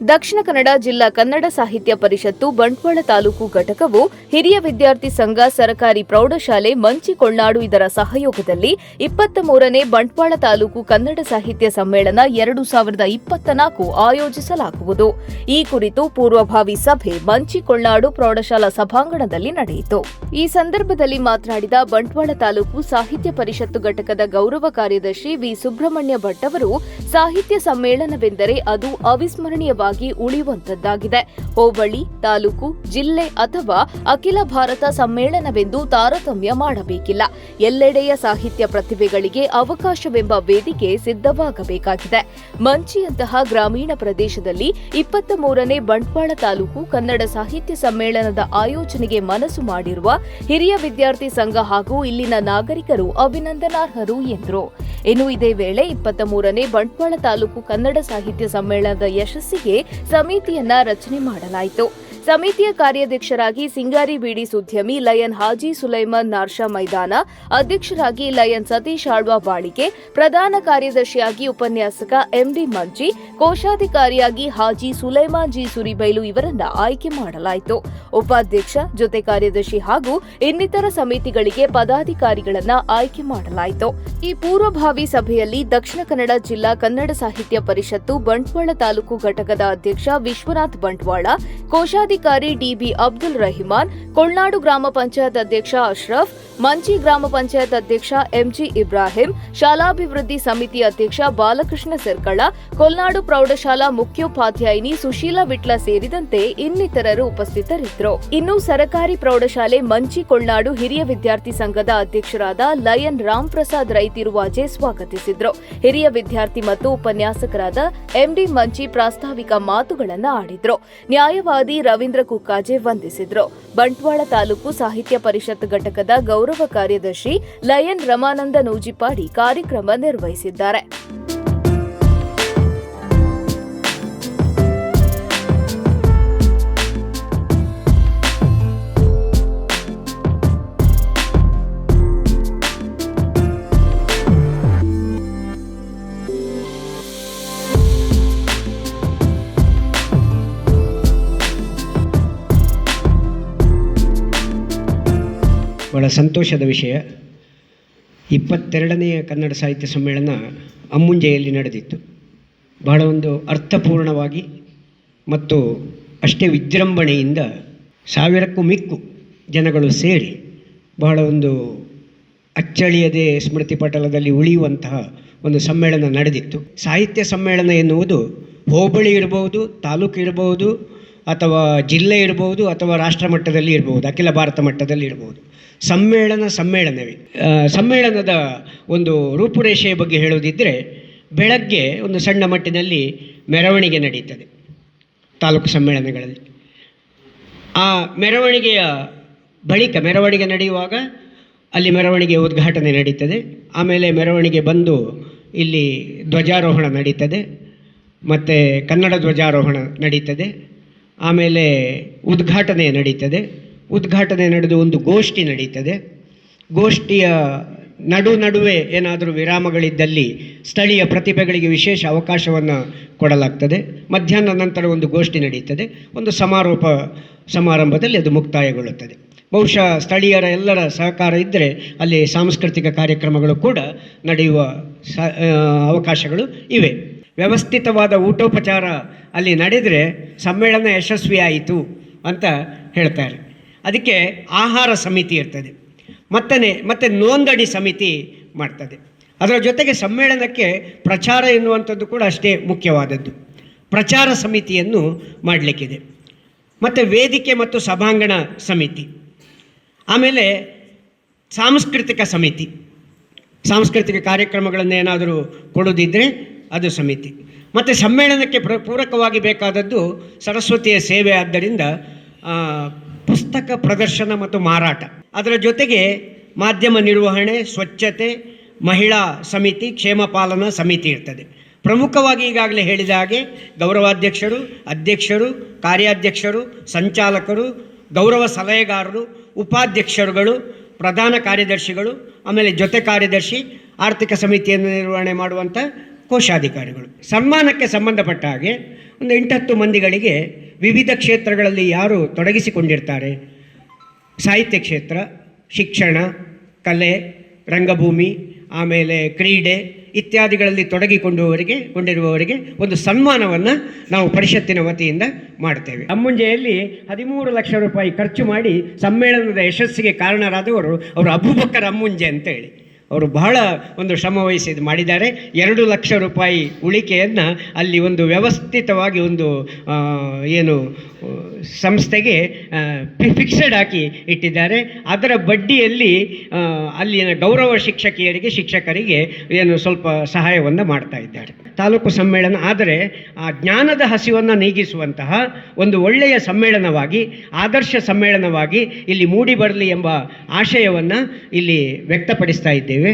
ದಕ್ಷಿಣ ಕನ್ನಡ ಜಿಲ್ಲಾ ಕನ್ನಡ ಸಾಹಿತ್ಯ ಪರಿಷತ್ತು ಬಂಟ್ವಾಳ ತಾಲೂಕು ಘಟಕವು ಹಿರಿಯ ವಿದ್ಯಾರ್ಥಿ ಸಂಘ ಸರಕಾರಿ ಪ್ರೌಢಶಾಲೆ ಮಂಚಿಕೊಳ್ನಾಡು ಇದರ ಸಹಯೋಗದಲ್ಲಿ ಇಪ್ಪತ್ತ ಮೂರನೇ ಬಂಟ್ವಾಳ ತಾಲೂಕು ಕನ್ನಡ ಸಾಹಿತ್ಯ ಸಮ್ಮೇಳನ ಎರಡು ಸಾವಿರದ ಇಪ್ಪತ್ತ ನಾಲ್ಕು ಆಯೋಜಿಸಲಾಗುವುದು. ಈ ಕುರಿತು ಪೂರ್ವಭಾವಿ ಸಭೆ ಮಂಚಿಕೊಳ್ನಾಡು ಪ್ರೌಢಶಾಲಾ ಸಭಾಂಗಣದಲ್ಲಿ ನಡೆಯಿತು. ಈ ಸಂದರ್ಭದಲ್ಲಿ ಮಾತನಾಡಿದ ಬಂಟ್ವಾಳ ತಾಲೂಕು ಸಾಹಿತ್ಯ ಪರಿಷತ್ತು ಘಟಕದ ಗೌರವ ಕಾರ್ಯದರ್ಶಿ ವಿ ಸುಬ್ರಹ್ಮಣ್ಯ ಭಟ್ ಅವರು, ಸಾಹಿತ್ಯ ಸಮ್ಮೇಳನವೆಂದರೆ ಅದು ಅವಿಸ್ಮರಣೀಯವಾಗಿ ಉಳಿಯುವಂತದ್ದಾಗಿದೆ ಹೋಬಳಿ, ತಾಲೂಕು, ಜಿಲ್ಲೆ ಅಥವಾ ಅಖಿಲ ಭಾರತ ಸಮ್ಮೇಳನವೆಂದು ತಾರತಮ್ಯ ಮಾಡಬೇಕಿಲ್ಲ. ಎಲ್ಲೆಡೆಯ ಸಾಹಿತ್ಯ ಪ್ರತಿಭೆಗಳಿಗೆ ಅವಕಾಶವೆಂಬ ವೇದಿಕೆ ಸಿದ್ಧವಾಗಬೇಕಾಗಿದೆ. ಮಂಚಿಯಂತಹ ಗ್ರಾಮೀಣ ಪ್ರದೇಶದಲ್ಲಿ ಇಪ್ಪತ್ತ ಮೂರನೇ ಬಂಟ್ವಾಳ ತಾಲೂಕು ಕನ್ನಡ ಸಾಹಿತ್ಯ ಸಮ್ಮೇಳನದ ಆಯೋಜನೆಗೆ ಮನಸ್ಸು ಮಾಡಿರುವ ಹಿರಿಯ ವಿದ್ಯಾರ್ಥಿ ಸಂಘ ಹಾಗೂ ಇಲ್ಲಿನ ನಾಗರಿಕರು ಅಭಿನಂದನಾರ್ಹರು ಎಂದರು. ಇನ್ನು ಇದೇ ವೇಳೆ ಇಪ್ಪತ್ತ ಮೂರನೇ ಬಂಟ್ವಾಳ ತಾಲೂಕು ಕನ್ನಡ ಸಾಹಿತ್ಯ ಸಮ್ಮೇಳನದ ಯಶಸ್ಸಿಗೆ ಸಮಿತಿಯನ್ನ ರಚನೆ ಮಾಡಲಾಯಿತು. ಸಮಿತಿಯ ಕಾರ್ಯಾಧ್ಯಕ್ಷರಾಗಿ ಸಿಂಗಾರಿ ಬೀಡಿ ಸುದ್ಯಮಿ ಲಯನ್ ಹಾಜಿ ಸುಲೈಮಾನ್ ನಾರ್ಷಾ ಮೈದಾನ, ಅಧ್ಯಕ್ಷರಾಗಿ ಲಯನ್ ಸತೀಶ್ ಆಳ್ವಾ ಬಾಳಿಕೆ, ಪ್ರಧಾನ ಕಾರ್ಯದರ್ಶಿಯಾಗಿ ಉಪನ್ಯಾಸಕ ಎಂಡಿ ಮಂಜಿ, ಕೋಶಾಧಿಕಾರಿಯಾಗಿ ಹಾಜಿ ಸುಲೈಮಾನ್ ಜಿ ಸುರಿಬೈಲು ಇವರನ್ನ ಆಯ್ಕೆ ಮಾಡಲಾಯಿತು. ಉಪಾಧ್ಯಕ್ಷ, ಜೊತೆ ಕಾರ್ಯದರ್ಶಿ ಹಾಗೂ ಇನ್ನಿತರ ಸಮಿತಿಗಳಿಗೆ ಪದಾಧಿಕಾರಿಗಳನ್ನ ಆಯ್ಕೆ ಮಾಡಲಾಯಿತು. ಈ ಪೂರ್ವಭಾವಿ ಸಭೆಯಲ್ಲಿ ದಕ್ಷಿಣ ಕನ್ನಡ ಜಿಲ್ಲಾ ಕನ್ನಡ ಸಾಹಿತ್ಯ ಪರಿಷತ್ತು, ಬಂಟ್ವಾಳ ತಾಲೂಕು ಘಟಕದ ಅಧ್ಯಕ್ಷ ವಿಶ್ವನಾಥ್ ಬಂಟ್ವಾಳ ಕೋಶಾಧಿಕಾರಿ ಡಿಬಿ ಅಬ್ದುಲ್ ರಹಿಮಾನ್ ಕೊಳ್ನಾಡು ಗ್ರಾಮ ಪಂಚಾಯತ್ ಅಧ್ಯಕ್ಷ ಅಶ್ರಫ್ ಮಂಚಿ ಗ್ರಾಮ ಪಂಚಾಯತ್ ಅಧ್ಯಕ್ಷ ಎಂಜಿ ಇಬ್ರಾಹಿಂ, ಶಾಲಾಭಿವೃದ್ಧಿ ಸಮಿತಿ ಅಧ್ಯಕ್ಷ ಬಾಲಕೃಷ್ಣ ಸೆರ್ಕಳ, ಕೊಲ್ನಾಡು ಪ್ರೌಢಶಾಲಾ ಮುಖ್ಯೋಪಾಧ್ಯಾಯಿನಿ ಸುಶೀಲಾ ವಿಟ್ಲ ಸೇರಿದಂತೆ ಇನ್ನಿತರರು ಉಪಸ್ಥಿತರಿದ್ದರು. ಇನ್ನು ಸರಕಾರಿ ಪ್ರೌಢಶಾಲೆ ಮಂಚಿ ಕೊಳ್ನಾಡು ಹಿರಿಯ ವಿದ್ಯಾರ್ಥಿ ಸಂಘದ ಅಧ್ಯಕ್ಷರಾದ ಲಯನ್ ರಾಮ್ ಪ್ರಸಾದ್ ರೈತಿರುವಾಜೆ ಸ್ವಾಗತಿಸಿದ್ರು. ಹಿರಿಯ ವಿದ್ಯಾರ್ಥಿ ಮತ್ತು ಉಪನ್ಯಾಸಕರಾದ ಎಂಡಿ ಮಂಚಿ ಪ್ರಾಸ್ತಾವಿಕ ಮಾತುಗಳನ್ನು ಆಡಿದ್ರು. ನ್ಯಾಯವಾದಿ ರವೀಂದ್ರ ಕುಕ್ಕಾಜೆ ವಂದಿಸಿದ್ರು. ಬಂಟ್ವಾಳ ತಾಲೂಕು ಸಾಹಿತ್ಯ ಪರಿಷತ್ ಘಟಕದ ಗೌರವ ಕಾರ್ಯದರ್ಶಿ ಲಯನ್ ರಮಾನಂದ ನೂಜಿಪಾಡಿ ಕಾರ್ಯಕ್ರಮ ನಿರ್ವಹಿಸಿದ್ದಾರೆ. ಬಹಳ ಸಂತೋಷದ ವಿಷಯ. ಇಪ್ಪತ್ತೆರಡನೆಯ ಕನ್ನಡ ಸಾಹಿತ್ಯ ಸಮ್ಮೇಳನ ಅಮ್ಮುಂಜೆಯಲ್ಲಿ ನಡೆದಿತ್ತು. ಬಹಳ ಒಂದು ಅರ್ಥಪೂರ್ಣವಾಗಿ ಮತ್ತು ಅಷ್ಟೇ ವಿಜೃಂಭಣೆಯಿಂದ ಸಾವಿರಕ್ಕೂ ಮಿಕ್ಕು ಜನಗಳು ಸೇರಿ ಬಹಳ ಒಂದು ಅಚ್ಚಳಿಯದೆ ಸ್ಮೃತಿ ಪಟಲದಲ್ಲಿ ಉಳಿಯುವಂತಹ ಒಂದು ಸಮ್ಮೇಳನ ನಡೆದಿತ್ತು. ಸಾಹಿತ್ಯ ಸಮ್ಮೇಳನ ಎನ್ನುವುದು ಹೋಬಳಿ ಇರಬಹುದು ತಾಲೂಕು ಇರಬಹುದು ಅಥವಾ ಜಿಲ್ಲೆ ಇರಬಹುದು ಅಥವಾ ರಾಷ್ಟ್ರ ಮಟ್ಟದಲ್ಲಿ ಇರಬಹುದು ಅಖಿಲ ಭಾರತ ಮಟ್ಟದಲ್ಲಿ ಇರಬಹುದು ಸಮ್ಮೇಳನ ಸಮ್ಮೇಳನವೇ. ಸಮ್ಮೇಳನದ ಒಂದು ರೂಪುರೇಷೆಯ ಬಗ್ಗೆ ಹೇಳುವುದಿದ್ದರೆ ಬೆಳಗ್ಗೆ ಒಂದು ಸಣ್ಣ ಮಟ್ಟಿನಲ್ಲಿ ಮೆರವಣಿಗೆ ನಡೀತದೆ ತಾಲೂಕು ಸಮ್ಮೇಳನಗಳಲ್ಲಿ. ಆ ಮೆರವಣಿಗೆಯ ಬಳಿಕ ಮೆರವಣಿಗೆ ನಡೆಯುವಾಗ ಅಲ್ಲಿ ಮೆರವಣಿಗೆ ಉದ್ಘಾಟನೆ ನಡೀತದೆ. ಆಮೇಲೆ ಮೆರವಣಿಗೆ ಬಂದು ಇಲ್ಲಿ ಧ್ವಜಾರೋಹಣ ನಡೀತದೆ. ಮತ್ತು ಕನ್ನಡ ಧ್ವಜಾರೋಹಣ ನಡೀತದೆ. ಆಮೇಲೆ ಉದ್ಘಾಟನೆ ನಡೀತದೆ. ಉದ್ಘಾಟನೆ ನಡೆದು ಒಂದು ಗೋಷ್ಠಿ ನಡೀತದೆ. ಗೋಷ್ಠಿಯ ನಡು ನಡುವೆ ಏನಾದರೂ ವಿರಾಮಗಳಿದ್ದಲ್ಲಿ ಸ್ಥಳೀಯ ಪ್ರತಿಭೆಗಳಿಗೆ ವಿಶೇಷ ಅವಕಾಶವನ್ನು ಕೊಡಲಾಗ್ತದೆ. ಮಧ್ಯಾಹ್ನ ನಂತರ ಒಂದು ಗೋಷ್ಠಿ ನಡೆಯುತ್ತದೆ ಒಂದು ಸಮಾರೋಪ ಸಮಾರಂಭದಲ್ಲಿ ಅದು ಮುಕ್ತಾಯಗೊಳ್ಳುತ್ತದೆ. ಬಹುಶಃ ಸ್ಥಳೀಯರ ಎಲ್ಲರ ಸಹಕಾರ ಇದ್ದರೆ ಅಲ್ಲಿ ಸಾಂಸ್ಕೃತಿಕ ಕಾರ್ಯಕ್ರಮಗಳು ಕೂಡ ನಡೆಯುವ ಅವಕಾಶಗಳು ಇವೆ. ವ್ಯವಸ್ಥಿತವಾದ ಊಟೋಪಚಾರ ಅಲ್ಲಿ ನಡೆದರೆ ಸಮ್ಮೇಳನ ಯಶಸ್ವಿಯಾಯಿತು ಅಂತ ಹೇಳ್ತಾರೆ. ಅದಕ್ಕೆ ಆಹಾರ ಸಮಿತಿ ಇರ್ತದೆ. ಮತ್ತನೇ, ಮತ್ತು ನೋಂದಣಿ ಸಮಿತಿ ಮಾಡ್ತದೆ. ಅದರ ಜೊತೆಗೆ ಸಮ್ಮೇಳನಕ್ಕೆ ಪ್ರಚಾರ ಎನ್ನುವಂಥದ್ದು ಕೂಡ ಅಷ್ಟೇ ಮುಖ್ಯವಾದದ್ದು. ಪ್ರಚಾರ ಸಮಿತಿಯನ್ನು ಮಾಡಲಿಕ್ಕಿದೆ. ಮತ್ತು ವೇದಿಕೆ ಮತ್ತು ಸಭಾಂಗಣ ಸಮಿತಿ. ಆಮೇಲೆ ಸಾಂಸ್ಕೃತಿಕ ಸಮಿತಿ. ಸಾಂಸ್ಕೃತಿಕ ಕಾರ್ಯಕ್ರಮಗಳನ್ನು ಏನಾದರೂ ಕೊಡೋದಿದ್ದರೆ ಅದು ಸಮಿತಿ. ಮತ್ತು ಸಮ್ಮೇಳನಕ್ಕೆ ಪ್ರ, ಪೂರಕವಾಗಿ ಬೇಕಾದದ್ದು ಸರಸ್ವತಿಯ ಸೇವೆ ಆದ್ದರಿಂದ ಪುಸ್ತಕ ಪ್ರದರ್ಶನ ಮತ್ತು ಮಾರಾಟ. ಅದರ ಜೊತೆಗೆ ಮಾಧ್ಯಮ ನಿರ್ವಹಣೆ, ಸ್ವಚ್ಛತೆ, ಮಹಿಳಾ ಸಮಿತಿ, ಕ್ಷೇಮ ಪಾಲನಾ ಸಮಿತಿ ಇರ್ತದೆ. ಪ್ರಮುಖವಾಗಿ ಈಗಾಗಲೇ ಹೇಳಿದ ಹಾಗೆ ಗೌರವಾಧ್ಯಕ್ಷರು, ಅಧ್ಯಕ್ಷರು, ಕಾರ್ಯಾಧ್ಯಕ್ಷರು, ಸಂಚಾಲಕರು, ಗೌರವ ಸಲಹೆಗಾರರು, ಉಪಾಧ್ಯಕ್ಷರುಗಳು, ಪ್ರಧಾನ ಕಾರ್ಯದರ್ಶಿಗಳು, ಆಮೇಲೆ ಜೊತೆ ಕಾರ್ಯದರ್ಶಿ, ಆರ್ಥಿಕ ಸಮಿತಿಯನ್ನು ನಿರ್ವಹಣೆ ಮಾಡುವಂಥ ಕೋಶಾಧಿಕಾರಿಗಳು. ಸನ್ಮಾನಕ್ಕೆ ಸಂಬಂಧಪಟ್ಟ ಹಾಗೆ ಒಂದು ಎಂಟತ್ತು ಮಂದಿಗಳಿಗೆ ವಿವಿಧ ಕ್ಷೇತ್ರಗಳಲ್ಲಿ ಯಾರು ತೊಡಗಿಸಿಕೊಂಡಿರ್ತಾರೆ? ಸಾಹಿತ್ಯ ಕ್ಷೇತ್ರ, ಶಿಕ್ಷಣ, ಕಲೆ, ರಂಗಭೂಮಿ, ಆಮೇಲೆ ಕ್ರೀಡೆ ಇತ್ಯಾದಿಗಳಲ್ಲಿ ತೊಡಗಿಕೊಂಡವರಿಗೆ, ಕೊಂಡಿರುವವರಿಗೆ ಒಂದು ಸನ್ಮಾನವನ್ನು ನಾವು ಪರಿಷತ್ತಿನ ವತಿಯಿಂದ ಮಾಡ್ತೇವೆ ಅಮ್ಮುಂಜೆಯಲ್ಲಿ ಹದಿಮೂರು ಲಕ್ಷ ರೂಪಾಯಿ ಖರ್ಚು ಮಾಡಿ ಸಮ್ಮೇಳನದ ಯಶಸ್ಸಿಗೆ ಕಾರಣರಾದವರು ಅವರು ಅಬೂಬಕ್ಕರ್ ಅಮ್ಮುಂಜೆ ಅಂತೇಳಿ. ಅವರು ಬಹಳ ಒಂದು ಶ್ರಮ ವಹಿಸಿ ಇದು ಮಾಡಿದ್ದಾರೆ. ಎರಡು ಲಕ್ಷ ರೂಪಾಯಿ ಉಳಿಕೆಯನ್ನು ಅಲ್ಲಿ ಒಂದು ವ್ಯವಸ್ಥಿತವಾಗಿ ಒಂದು ಏನು, ಸಂಸ್ಥೆಗೆ ಫಿಕ್ಸೆಡ್ ಹಾಕಿ ಇಟ್ಟಿದ್ದಾರೆ. ಅದರ ಬಡ್ಡಿಯಲ್ಲಿ ಅಲ್ಲಿನ ಗೌರವ ಶಿಕ್ಷಕಿಯರಿಗೆ, ಶಿಕ್ಷಕರಿಗೆ ಏನು ಸ್ವಲ್ಪ ಸಹಾಯವನ್ನು ಮಾಡ್ತಾ ಇದ್ದಾರೆ. ತಾಲೂಕು ಸಮ್ಮೇಳನ, ಆದರೆ ಆ ಜ್ಞಾನದ ಹಸಿವನ್ನು ನೀಗಿಸುವಂತಹ ಒಂದು ಒಳ್ಳೆಯ ಸಮ್ಮೇಳನವಾಗಿ, ಆದರ್ಶ ಸಮ್ಮೇಳನವಾಗಿ ಇಲ್ಲಿ ಮೂಡಿ ಬರಲಿ ಎಂಬ ಆಶಯವನ್ನು ಇಲ್ಲಿ ವ್ಯಕ್ತಪಡಿಸ್ತಾ ಇದ್ದೇವೆ.